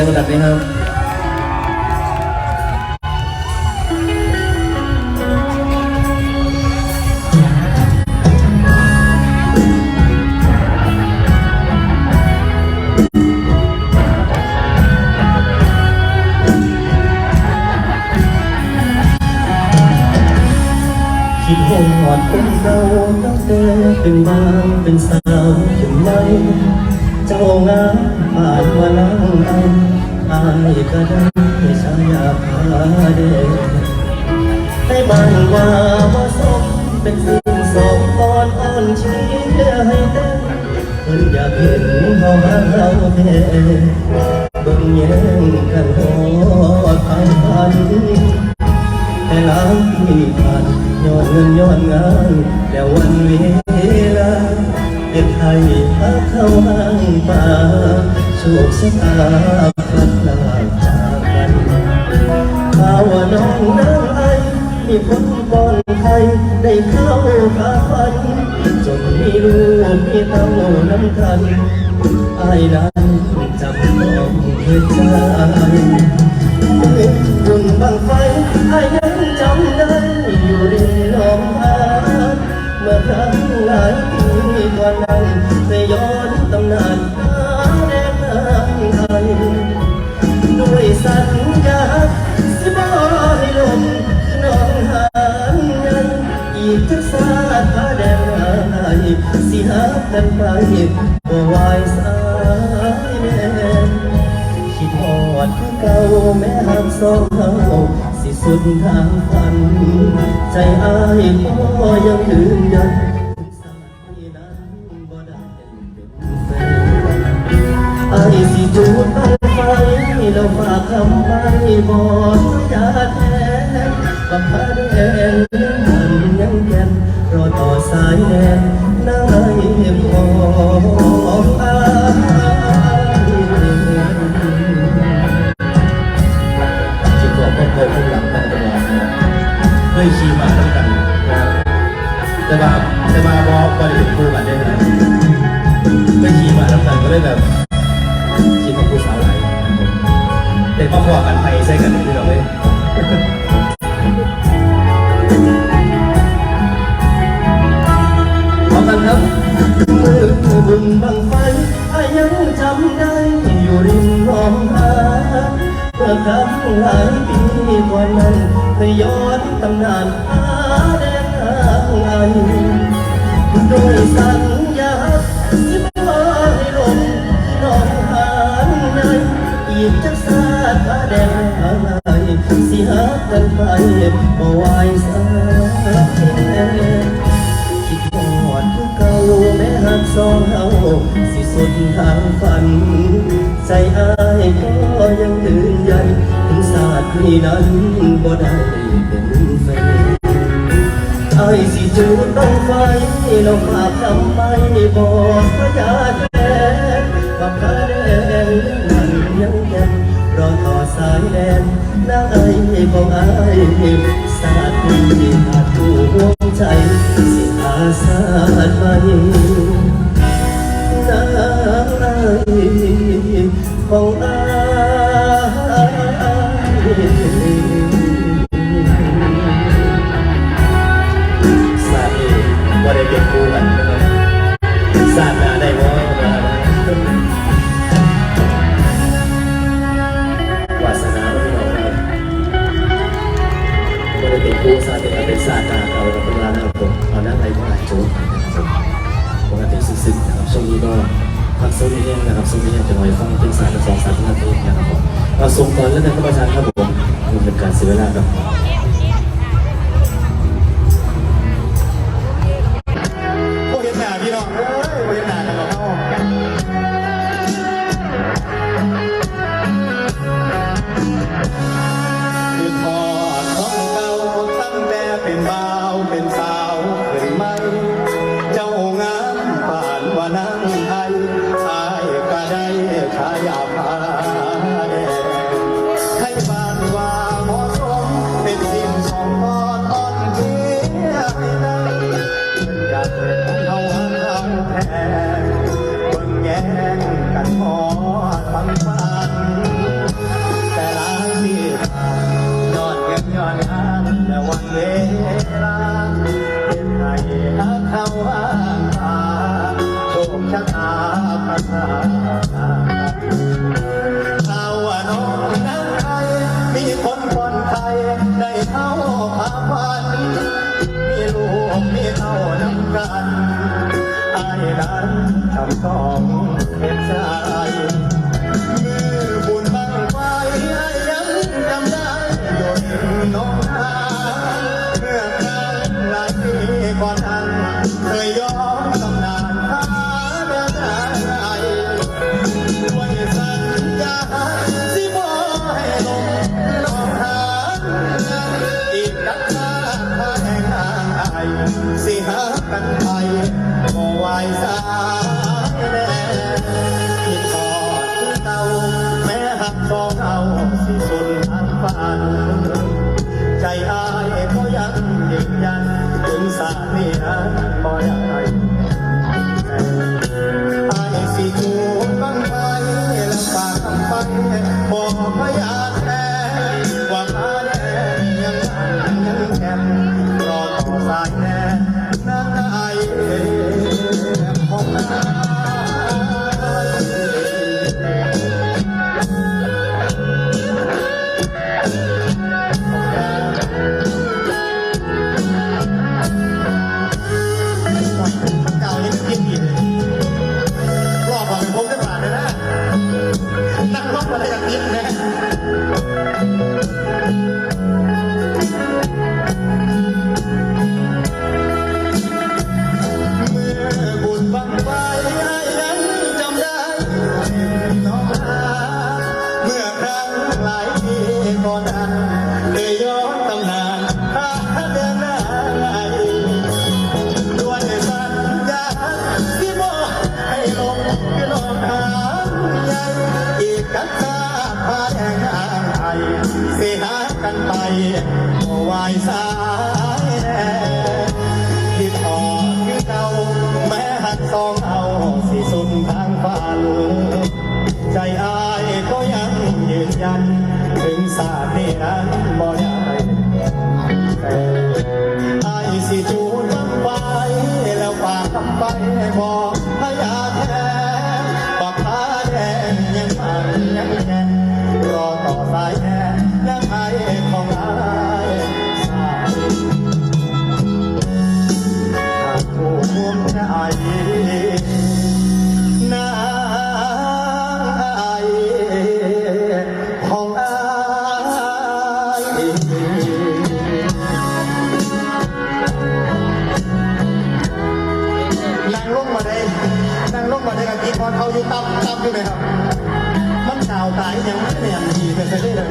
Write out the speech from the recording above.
สียงระดับนี้ครับคิดหอดคนเราตั้งแต่เป็นบางเป็นสาวถึงไม่ เจ้างามผ่านมานั่งอันอายก็ได้ชายาพาเดให้บ้านว่ามาสมเป็นสิ่งสองตอนอ่อนชียร์ให้เต้นเพิ่นอยากเห็นเฮาหาเราแท้เบิ่งแย่งกันหอดผ่านพันแต่หลังที่ผ่านย้อนเงินย้อนงานแล้ววันเวลาเด็กไทยพาเข้าห้างป่า โชคชะตาพลัดพรากจากกันข่าวว่าน้องนางไอมีคนก่อนใครได้เข้าขาฝันจนมีลูกมีเต้าน้ำกันไอ้นั้นจำต้องเหตุใจบุญบังไฟไอายังจำ หากันไปบ่ไหวสายแน่คิดฮอดคือเก่าแม้หักสองเฮาสิสุดทางฝัน ใจอายพ่อยังยืนยันสายนั้นบ่ได้เป็นแฟนอายสิจูดบังไฟแล้วฝากคำไม่บอกยาแทนบังพาแดงมันยังแก่นรอต่อสายแนนาย พออายจิตตัวครอบครัวผู้หลังมาตลอดนะครับเคยขี่มาด้วยกันนะครับแต่ว่าแต่ว่าบอบอได้เป็นคู่กันได้เคยขี่มาแล้วกันก็เลยแบบขี่กับผู้สาวหลายนะครับผมเป็นครอบครัวกันไทยใช่กันที่เราเลย อบุญบังไฟอายังจำได้อยู่ริมหนองหาเมื่อครั้งหลายปีก่อนนั้นเคยย้อนตำนานหาแดนทางไอด้วยสัญญาสิบ่ให้ลมหนองหานในอีกจักสาพาแดนทางไอสิหากันไปบ่ไหวสา สุดทางฝันใจอายก็ยังยืนยันถึงศาสตร์นี้นั้นบ่ได้เป็นแฟนไอ้ายสิจูดต้องไฟเราฝากคำไม่บอกพระยาแทนว่าพระแดงนั้นยังแก่นรอต่อสายแดนนาไอ้ของไอ้ศาสตร์นี้ขาดผู้ห่วงใจสิอาสาดไป บอได้เป็นคู่กันนะครับศาสตร์หน้าได้บ่มาวาสนาไม่ได้ครับบอได้เป็นคู่ศาสตร์นี้เป็นศาสตร์หน้าเขากับเป็นร้านนะครับผมเอาหน้าไทยก็หลายโจ๊กนะครับปกติซึ้งๆนะครับช่วงนี้ก็พักโซนนี้นะครับโซนนี้จะหน่อยฟังเป็นศาสตร์ละสองสามนาทีนะครับผมเราส่งตอนแล้วนะครับอาจารย์ครับผมมันเป็นการเสียเวลาครับ งเบิ่งแงกันพอฟังฟังแต่หลายที่ผ่านยอดเงินยอดงานแต่วันเวลาเป็นไงหาเขาอ้าตาโชคชะตา สองเห็นใจมือบุญบังไฟยังจำได้โดนน้องหาเมื่อนาหลายก่อนทันเคยยอนตำนานหาเดินทด้วยสัญญาสิบ่ให้น้องหาอีกกันหน้แห่งหายสิหกันไปบ่ไว 哎。 ไปบ่วายสายแน่ที่ทอดคือเก่าแม้หักสองเอาสิสุนทางฝันใจอายก็ยังยืนยัน ถึงศาสตร์นี้นั้นบ่ได้ อยู่ตับตับอยู่ไหมครับ มันหนาวตายยังไม่แหนมดีไปไปได้เลย